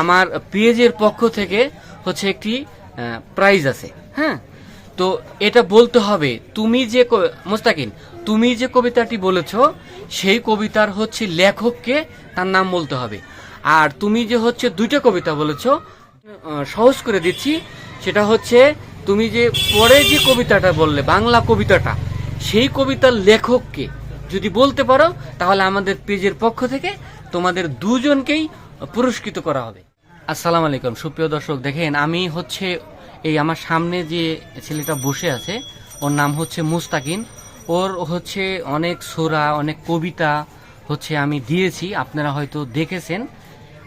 আমার পেজের পক্ষ থেকে হচ্ছে একটি প্রাইজ আছে। হ্যাঁ? তো এটা বলতে হবে, তুমি যে মোস্তাকিন তুমি যে কবিতাটি বলেছ, সেই কবিতার হচ্ছে লেখককে তার নাম বলতে হবে। আর তুমি যে হচ্ছে দুইটা কবিতা বলেছ সহজ করে দিচ্ছি, সেটা হচ্ছে তুমি যে পরে যে কবিতাটা বললে, বাংলা কবিতাটা, সেই কবিতার লেখককে যদি বলতে পারো, তাহলে আমাদের পেজের পক্ষ থেকে তোমাদের দুজনকেই পুরস্কৃত করা হবে। আসসালামু আলাইকুম। সুপ্রিয় দর্শক, দেখেন, আমি হচ্ছে এই আমার সামনে যে ছেলেটা বসে আছে, ওর নাম হচ্ছে মুস্তাকিন। ওর হচ্ছে অনেক সোরা, অনেক কবিতা হচ্ছে আমি দিয়েছি, আপনারা হয়তো দেখেছেন।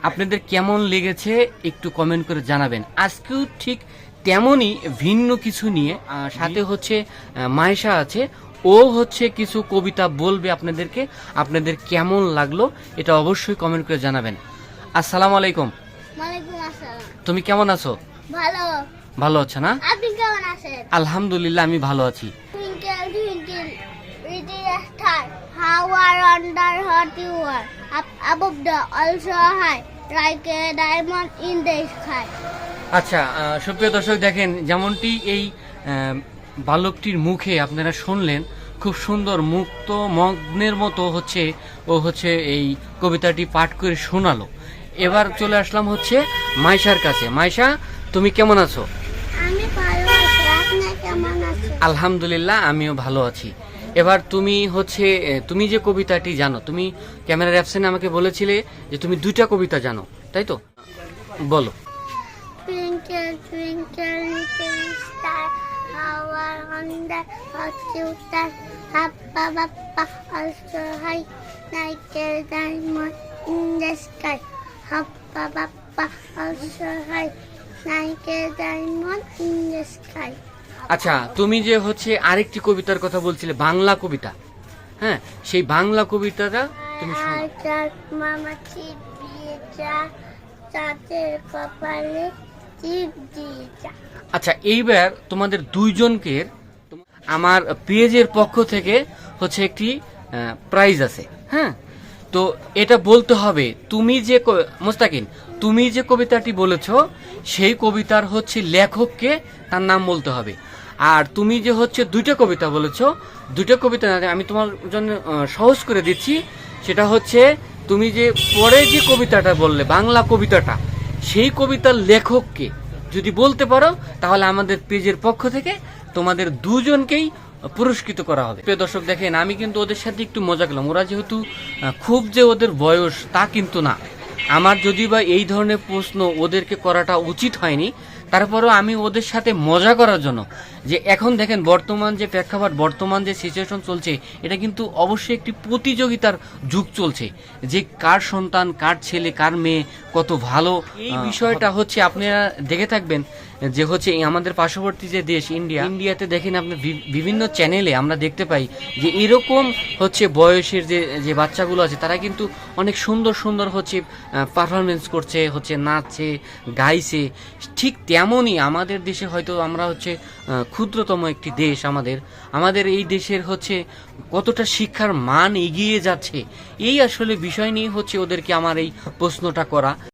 আপনাদের কেমন লেগেছে একটু কমেন্ট করে জানাবেন। আজকেও ঠিক তেমনই ভিন্ন কিছু নিয়ে সাথে হচ্ছে মায়েশা আছে, ও হচ্ছে কিছু কবিতা বলবে আপনাদেরকে। আপনাদের কেমন লাগল, এটা অবশ্যই কমেন্ট করে জানাবেন। আসসালামু আলাইকুম। তুমি কেমন আছো? ভালো। ভালো আছো না? আপনি কেমন আছেন? আলহামদুলিল্লাহ আমি ভালো আছি। Twinkle twinkle also high like a diamond in the আচ্ছা সুপ্রিয় দর্শক দেখেন যেমনটি এই বালকটির মুখে আপনারা শুনলেন খুব সুন্দর মুক্ত মগ্নের মতো হচ্ছে ও হচ্ছে এই কবিতাটি পাঠ করে শোনালো। এবার চলে আসলাম হচ্ছে মাইশার কাছে মাইশা তুমি কেমন আছো আমি ভালো আছি আপনি কেমন আছেন আলহামদুলিল্লাহ আমিও ভালো আছি এবার তুমি হচ্ছে তুমি যে কবিতাটি জানো তুমি ক্যামেরার অ্যাপসেনে আমাকে বলেছিলে যে তুমি দুইটা কবিতা জানো তাই তো বলো Twinkle, twinkle, little star, how also high like a diamond in the sky the sky আচ্ছা তুমি যে হচ্ছে আরেকটি কবিতার কথা বলছিলে, বাংলা কবিতা। হ্যাঁ সেই বাংলা কবিতাটা তুমি আচ্ছা এইবার তোমাদের দুইজনকে আমার পেজের পক্ষ থেকে হচ্ছে একটি প্রাইজ আছে। হ্যাঁ তো এটা বলতে হবে তুমি যে মোস্তাকিন তুমি যে কবিতাটি বলেছ সেই কবিতার হচ্ছে লেখককে তার নাম বলতে হবে। আর তুমি যে হচ্ছে দুইটা কবিতা বলেছ দুইটা কবিতা না, আমি তোমার জন্য সহজ করে দিচ্ছি। সেটা হচ্ছে তুমি যে পরে যে কবিতাটা বললে বাংলা কবিতাটা সেই কবিতার লেখককে যদি বলতে পারো তাহলে আমাদের পেজের পক্ষ থেকে তোমাদের দুজনকেই পুরস্কৃত করা হবে। দর্শক, দেখেন, আমি কিন্তু ওদের সাথে একটু মজা করলাম। ওরা যেহেতু খুব যে ওদের বয়স, তা কিন্তু না। আমার যদি বা এই ধরনের প্রশ্ন ওদেরকে করাটা উচিত হয়নি তারপরেও আমি ওদের সাথে মজা করার জন্য। যে এখন দেখেন বর্তমান যে প্রেক্ষাপট বর্তমান যে সিচুয়েশন চলছে এটা কিন্তু অবশ্যই একটি প্রতিযোগিতার যুগ চলছে। যে কার সন্তান কার ছেলে কার মেয়ে কত ভালো। এই বিষয়টা হচ্ছে আপনারা দেখে থাকবেন যে হচ্ছে আমাদের পার্শ্ববর্তী যে দেশ ইন্ডিয়া ইন্ডিয়াতে দেখেন আপনি বিভিন্ন চ্যানেলে আমরা দেখতে পাই যে এরকম হচ্ছে বয়সের যে যে বাচ্চাগুলো আছে তারা কিন্তু অনেক সুন্দর সুন্দর হচ্ছে পারফরমেন্স করছে হচ্ছে নাচছে গাইছে। ঠিক তেমনই আমাদের দেশে হয়তো আমরা হচ্ছে ক্ষুদ্রতম একটি দেশ আমাদের। আমাদের এই দেশের হচ্ছে কতটা শিক্ষার মান এগিয়ে যাচ্ছে, এই আসলে বিষয় নিয়ে হচ্ছে ওদেরকে আমার এই প্রশ্নটা করা।